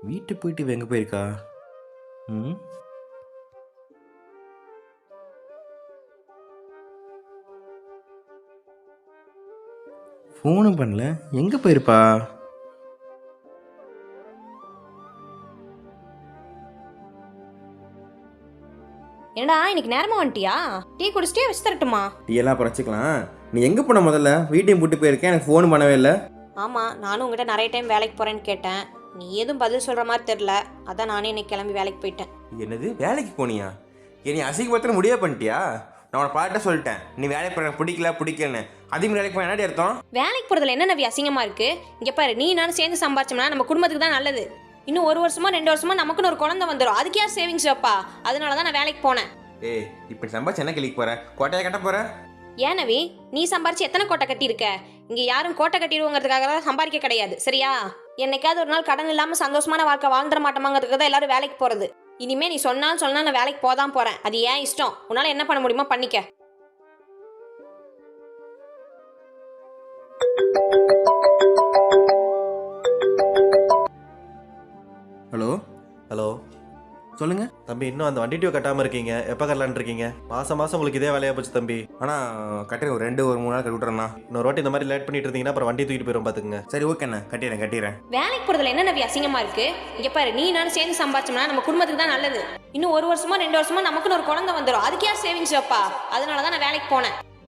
வீட்டுக்கு போயிட்டு இவ எங்கே போயிருக்கா? ம்? ஃபோனும் பண்ணல. எங்கே போயிருப்பா? என்னடா இன்னைக்கு நேரமா வந்துட்டியா? டீ குடிச்சிட்டே வச்சு தரட்டுமா? டீ எல்லாம் அப்புறம் வச்சுக்கலாம் நீ எங்கே போன முதல்ல? வீட்டையும் போட்டு போயிருக்கேன் எனக்கு ஃபோன் பண்ணவே இல்லை. ஆமாம் நானும் உங்ககிட்ட நிறைய டைம் வேலைக்கு போகிறேன்னு கேட்டேன். நீ எதுவும் பதில் சொல்கிற மாதிரி தெரில அதான் நானே இன்னைக்கு கிளம்பி வேலைக்கு போயிட்டேன். என்னது வேலைக்கு போனியா? நீ அசிங்கப்படுத்த முடியே பண்ணிட்டியா? நான் உன பாட்ட சொல்லிட்டேன். நீ வேலைக்கு போற எனக்கு பிடிக்கல பிடிக்கலன்னு. அதிக வேலைக்கு போய் என்னடி அர்த்தம்? வேலைக்கு போகிறதுல என்ன நவி அசிங்கமாக இருக்குது இங்கே பாரு நீ நானும் சேர்ந்து சம்பாரிச்சோம்னா நம்ம குடும்பத்துக்கு தான் நல்லது. இன்னும் ஒரு வருஷமா ரெண்டு வருஷமா நமக்குன்னு ஒரு குழந்தை வந்துடும் அதுக்கு யார் சேவிங்ஸ் வைப்பா? அதனால தான் நான் வேலைக்கு போனேன். ஏய் இப்போ சம்பாதிச்சு என்ன கிளிக்கு போற? கோட்டையை கட்ட போற? ஏன் நவி நீ சம்பாரிச்சு எத்தனை கோட்டை கட்டியிருக்க? இங்கே யாரும் கோட்டை கட்டிடுவோங்கிறதுக்காக தான் சம்பாதிக்க கிடையாது. சரியா? என்னைக்காவது ஒரு நாள் கடன் இல்லாமல் சந்தோஷமான வாழ்க்கை வாழ்ந்துட மாட்டோமாங்கிறதுக்கு தான் எல்லாரும் வேலைக்கு போகிறது இனிமே நீ சொன்னாலும் சொன்னா நான் வேலைக்கு போதான் போகிறேன் அது ஏன் இஷ்டம்? உன்னால் என்ன பண்ண முடியுமோ பண்ணிக்க. ஹலோ ஹலோ சொல்லுங்க. தம்பி இன்னும் அந்த வண்டி டியூ கட்டாமல் இருக்கீங்க. எப்போ கட்டலான்னு இருக்கீங்க? மாதம் மாதம் உங்களுக்கு இதே வேலையாக போச்சு தம்பி. ஆனால் கட்டுறேன் ஒரு ரெண்டு ஒரு மூணு நாள் கட்டி விட்றேண்ணா இன்னொரு வாட்டி இந்த மாதிரி லேட் பண்ணிட்டு இருந்தீங்கன்னா அப்புறம் வண்டி தூக்கிட்டு போயிடும் பார்த்துக்குங்க சரி ஓகேண்ணா கட்டிடுறேன் கட்டிடுறேன். வேலைக்கு போகிறதுல என்ன நவி அசிங்கமாக இருக்கு? இங்கே பாரு நீ நானும் சேர்ந்து சம்பாரிச்சோம்னா நம்ம குடும்பத்துக்கு தான் நல்லது. இன்னும் ஒரு வருஷமா ரெண்டு வருஷமா நமக்குன்னு ஒரு குழந்தை வந்துடும் அதுக்கு யார் சேவிங்ஸ் வைப்பா? அதனால தான் நான் வேலைக்கு போனேன்.